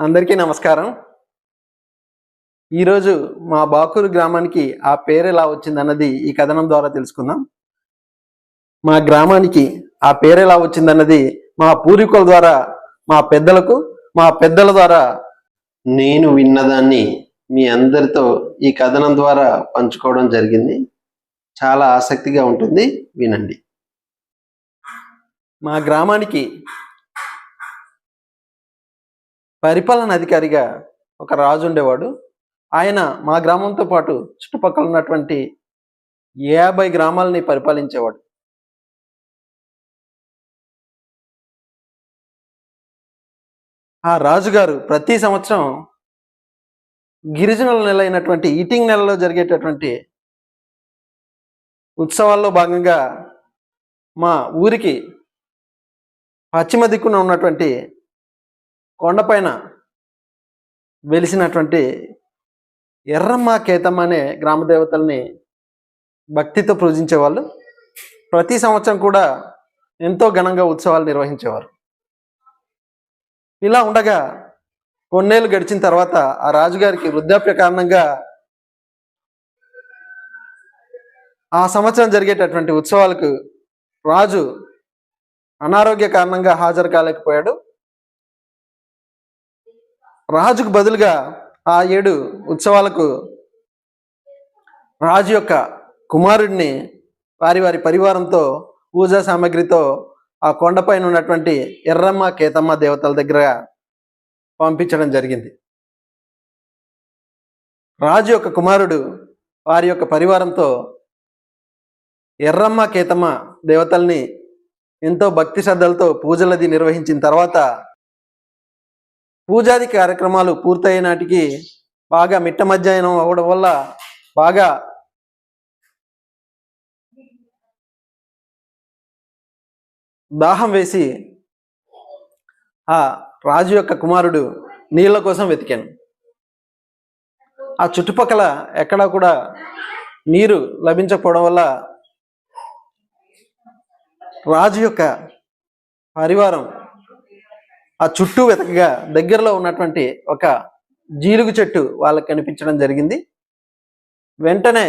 అందరికీ నమస్కారం. ఈరోజు మా బాకూరు గ్రామానికి ఆ పేరు ఎలా వచ్చిందన్నది ఈ కథనం ద్వారా తెలుసుకుందాం. మా గ్రామానికి ఆ పేరు ఎలా వచ్చిందన్నది మా పూర్వీకుల ద్వారా మా పెద్దలకు మా పెద్దల ద్వారా నేను విన్నదాన్ని మీ అందరితో ఈ కథనం ద్వారా పంచుకోవడం జరిగింది. చాలా ఆసక్తిగా ఉంటుంది. వినండి. మా గ్రామానికి పరిపాలన అధికారిగా ఒక రాజు ఉండేవాడు. ఆయన మా గ్రామంతో పాటు చుట్టుపక్కల ఉన్నటువంటి యాభై గ్రామాలని పరిపాలించేవాడు. ఆ రాజుగారు ప్రతి సంవత్సరం గిరిజనుల నెల అయినటువంటి ఈటింగ్ నెలలో జరిగేటటువంటి ఉత్సవాల్లో భాగంగా మా ఊరికి పశ్చిమ దిక్కున ఉన్నటువంటి కొండపైన వెలిసినటువంటి ఎర్రమ్మ కేతమ్మ అనే గ్రామ దేవతల్ని భక్తితో పూజించేవాళ్ళు. ప్రతి సంవత్సరం కూడా ఎంతో ఘనంగా ఉత్సవాలు నిర్వహించేవారు. ఇలా ఉండగా కొన్నేళ్ళు గడిచిన తర్వాత ఆ రాజుగారికి వృద్ధాప్య కారణంగా ఆ సంవత్సరం జరిగేటటువంటి ఉత్సవాలకు రాజు అనారోగ్య కారణంగా హాజరు కాలేకపోయాడు. రాజుకు బదులుగా ఆ ఏడు ఉత్సవాలకు రాజు యొక్క కుమారుడిని వారి వారి పరివారంతో పూజా సామాగ్రితో ఆ కొండపైన ఉన్నటువంటి ఎర్రమ్మ కేతమ్మ దేవతల దగ్గర పంపించడం జరిగింది. రాజు యొక్క కుమారుడు వారి యొక్క పరివారంతో ఎర్రమ్మ కేతమ్మ దేవతల్ని ఎంతో భక్తి శ్రద్ధలతో పూజలది నిర్వహించిన తర్వాత పూజాది కార్యక్రమాలు పూర్తయ్యే నాటికి బాగా మిట్ట మధ్యాహ్నం అవ్వడం వల్ల బాగా దాహం వేసి ఆ రాజు యొక్క కుమారుడు నీళ్ళ కోసం వెతికాను. ఆ చుట్టుపక్కల ఎక్కడా కూడా నీరు లభించకపోవడం వల్ల రాజు యొక్క పరివారం ఆ చుట్టూ వెతకగా దగ్గరలో ఉన్నటువంటి ఒక జీలుగు చెట్టు వాళ్ళకి కనిపించడం జరిగింది. వెంటనే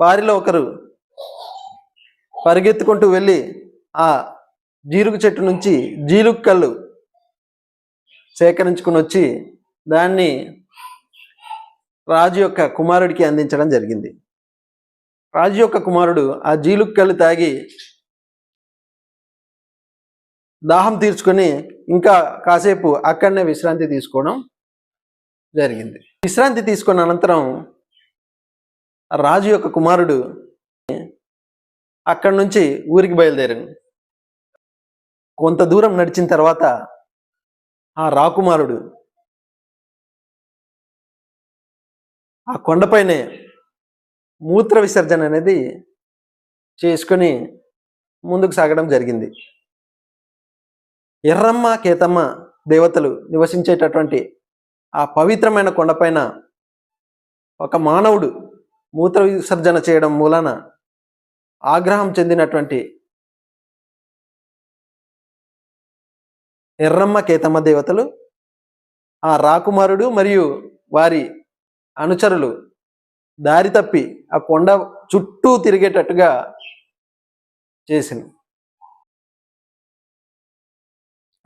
వారిలో ఒకరు పరిగెత్తుకుంటూ వెళ్ళి ఆ జీలుగు చెట్టు నుంచి జీలుగు కళ్ళు సేకరించుకుని వచ్చి దాన్ని రాజు యొక్క కుమారుడికి అందించడం జరిగింది. రాజు యొక్క కుమారుడు ఆ జీలుగు కళ్ళు తాగి దాహం తీర్చుకొని ఇంకా కాసేపు అక్కడనే విశ్రాంతి తీసుకోవడం జరిగింది. విశ్రాంతి తీసుకున్న అనంతరం రాజు యొక్క కుమారుడు అక్కడి నుంచి ఊరికి బయలుదేరాను కొంత దూరం నడిచిన తర్వాత ఆ రాకుమారుడు ఆ కొండపైనే మూత్ర విసర్జన అనేది చేసుకొని ముందుకు సాగడం జరిగింది. ఎర్రమ్మ కేతమ్మ దేవతలు నివసించేటటువంటి ఆ పవిత్రమైన కొండపైన ఒక మానవుడు మూత్ర విసర్జన చేయడం మూలన ఆగ్రహం చెందినటువంటి ఎర్రమ్మ కేతమ్మ దేవతలు ఆ రాకుమారుడు మరియు వారి అనుచరులు దారి తప్పి ఆ కొండ చుట్టూ తిరిగేటట్టుగా చేసింది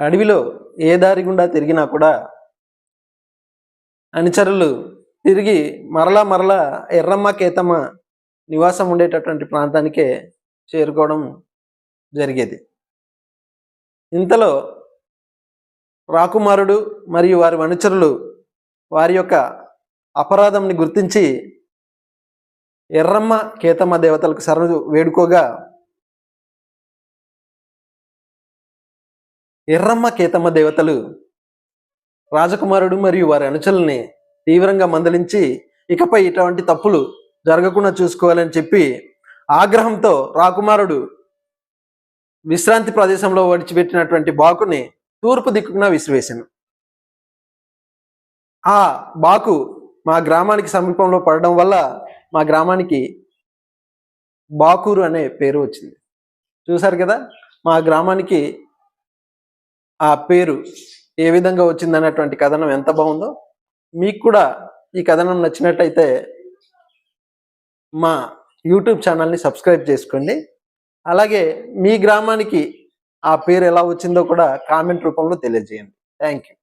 అడవిలో ఏ దారి గుండా తిరిగినా కూడా అనుచరులు తిరిగి మరలా మరలా ఎర్రమ్మ కేతమ్మ నివాసం ఉండేటటువంటి ప్రాంతానికే చేరుకోవడం జరిగేది. ఇంతలో రాకుమారుడు మరియు వారి అనుచరులు వారి యొక్క అపరాధంని గుర్తించి ఎర్రమ్మ కేతమ్మ దేవతలకు శరణు వేడుకోగా ఎర్రమ్మ కేతమ్మ దేవతలు రాజకుమారుడు మరియు వారి అనుచరుల్ని తీవ్రంగా మందలించి ఇకపై ఇటువంటి తప్పులు జరగకుండా చూసుకోవాలని చెప్పి ఆగ్రహంతో రాకుమారుడు విశ్రాంతి ప్రదేశంలో వడిచిపెట్టినటువంటి బాకుని తూర్పు దిక్కున విసిరివేశాను ఆ బాకు మా గ్రామానికి సమీపంలో పడడం వల్ల మా గ్రామానికి బాకూరు అనే పేరు వచ్చింది. చూసారు కదా? మా గ్రామానికి ఆ పేరు ఏ విధంగా వచ్చింది అన్నటువంటి కథనం ఎంత బాగుందో మీకు కూడా ఈ కథనం నచ్చినట్టయితే మా యూట్యూబ్ ఛానల్ని సబ్స్క్రైబ్ చేసుకోండి. అలాగే మీ గ్రామానికి ఆ పేరు ఎలా వచ్చిందో కూడా కామెంట్ రూపంలో తెలియజేయండి. Thank you.